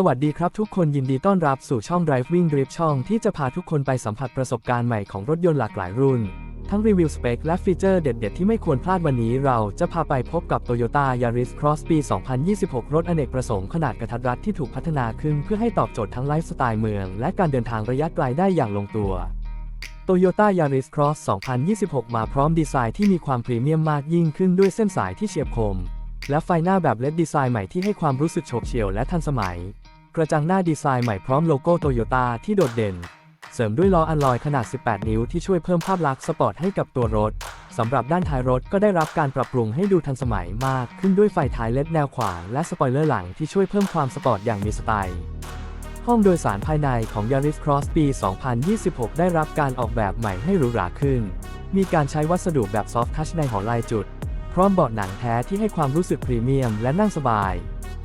สวัสดีครับทุกคนยินดีต้อนรับสู่ช่อง Driving Grip ช่องที่จะพาทุกคนไปสัมผัสประสบการณ์ใหม่ของรถยนต์หลากหลายรุ่น ทั้งรีวิวสเปคและฟีเจอร์เด็ด ๆ ที่ไม่ควรพลาดวันนี้เราจะพาไปพบกับ Toyota Yaris Cross ปี 2026 รถอเนกประสงค์ขนาดกระทัดรัดที่ถูกพัฒนาขึ้นเพื่อให้ตอบโจทย์ทั้งไลฟ์สไตล์เมือง และการเดินทางระยะไกลได้อย่างลงตัว Toyota Yaris Cross 2026 มาพร้อมดีไซน์ที่มีความพรีเมียมมากยิ่งขึ้นด้วยเส้นสายที่เฉียบคมและไฟหน้าแบบเลดดีไซน์ใหม่ที่ให้ความรู้สึกโฉบเฉี่ยวและทันสมัย กระจังหน้าดีไซน์ใหม่พร้อมโลโก้โตโยต้าที่โดดเด่น เสริมด้วยล้ออัลลอยขนาด 18 นิ้วที่ช่วยเพิ่มภาพลักษณ์สปอร์ตให้กับตัวรถ สำหรับด้านท้ายรถก็ได้รับการปรับปรุงให้ดูทันสมัยมากขึ้นด้วยไฟท้ายเลดแนวขวางและสปอยเลอร์หลังที่ช่วยเพิ่มความสปอร์ตอย่างมีสไตล์ห้องโดยสารภายในของ Yaris Cross ปี 2026 ได้รับการออกแบบใหม่ให้หรูหราขึ้น มีการใช้วัสดุแบบซอฟท์ทัชในหอลายจุด พร้อมเบาะหนังแท้ที่ให้ความรู้สึกพรีเมียมและนั่งสบาย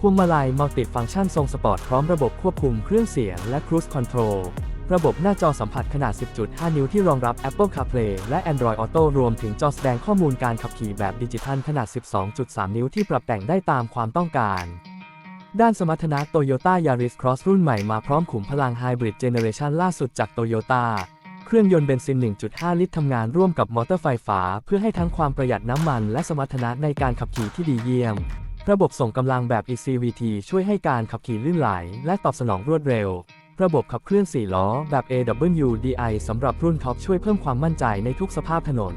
พวงมาลัยมัลติฟังก์ชันทรงสปอร์ตพร้อมระบบควบคุมเครื่องเสียงและ Cruise Control ระบบหน้าจอสัมผัสขนาด 10.5 นิ้วที่รองรับ Apple CarPlay และ Android Auto รวมถึงจอแสดงข้อมูลการขับขี่แบบดิจิทัลขนาด 12.3 นิ้วที่ปรับแต่งได้ตามความต้องการ ด้านสมรรถนะ Toyota Yaris Cross รุ่นใหม่มาพร้อมขุมพลัง Hybrid Generation ล่าสุดจาก Toyota เครื่องยนต์เบนซิน 1.5 ลิตรทำงานร่วมกับมอเตอร์ไฟฟ้า เพื่อให้ทั้งความประหยัดน้ำมัน และสมรรถนะในการขับขี่ที่ดีเยี่ยม ระบบส่งกำลังแบบ ECVT ช่วยให้การขับขี่ลื่นไหล และตอบสนองรวดเร็ว ระบบขับเคลื่อน 4 ล้อแบบ AWDI สำหรับรุ่นท็อปช่วยเพิ่มความมั่นใจในทุกสภาพถนน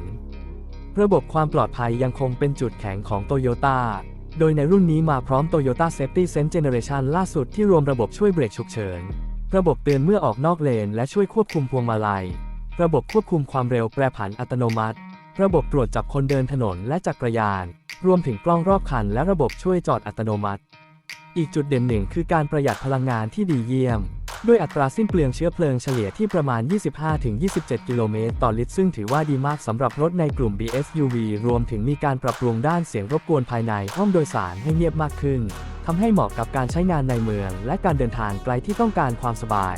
ระบบความปลอดภัยยังคงเป็นจุดแข็งของ Toyota โดยในรุ่นนี้มาพร้อม Toyota Safety Sense Generation ล่าสุดที่รวมระบบช่วยเบรกฉุกเฉิน ระบบเตือนเมื่อออกนอกเลน และช่วยควบคุมพวงมาลัย ระบบควบคุมความเร็วแปรผันอัตโนมัติ ระบบตรวจจับคนเดินถนนและจักรยาน รวมถึงกล้องรอบคันและระบบช่วยจอดอัตโนมัติ อีกจุดเด่นหนึ่งคือการประหยัดพลังงานที่ดีเยี่ยม ด้วยอัตราสิ้นเปลืองเชื้อเพลิงเฉลี่ยที่ประมาณ 25-27 กิโลเมตรต่อลิตร ซึ่งถือว่าดีมากสำหรับรถในกลุ่ม BSUV รวมถึงมีการปรับปรุงด้านเสียงรบกวนภายในห้องโดยสารให้เงียบมากขึ้นทำให้เหมาะกับการใช้งานในเมือง และการเดินทางไกลที่ต้องการความสบาย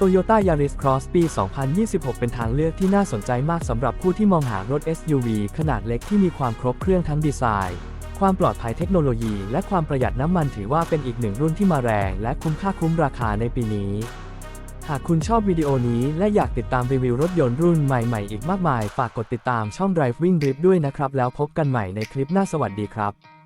Toyota Yaris Cross ปี 2026 เป็นทางเลือกที่น่าสนใจมากสำหรับผู้ที่มองหารถ SUV ขนาดเล็กที่มีความครบเครื่องทั้งดีไซน์ ความปลอดภัยเทคโนโลยี และความประหยัดน้ำมันถือว่าเป็นอีกหนึ่งรุ่นที่มาแรง และคุ้มค่าคุ้มราคาในปีนี้ หากคุณชอบวิดีโอนี้และอยากติดตามรีวิวรถยนต์รุ่นใหม่ๆ อีกมากมาย ฝากกดติดตามช่อง Driving Grip ด้วยนะครับ แล้วพบกันใหม่ในคลิปหน้าสวัสดีครับ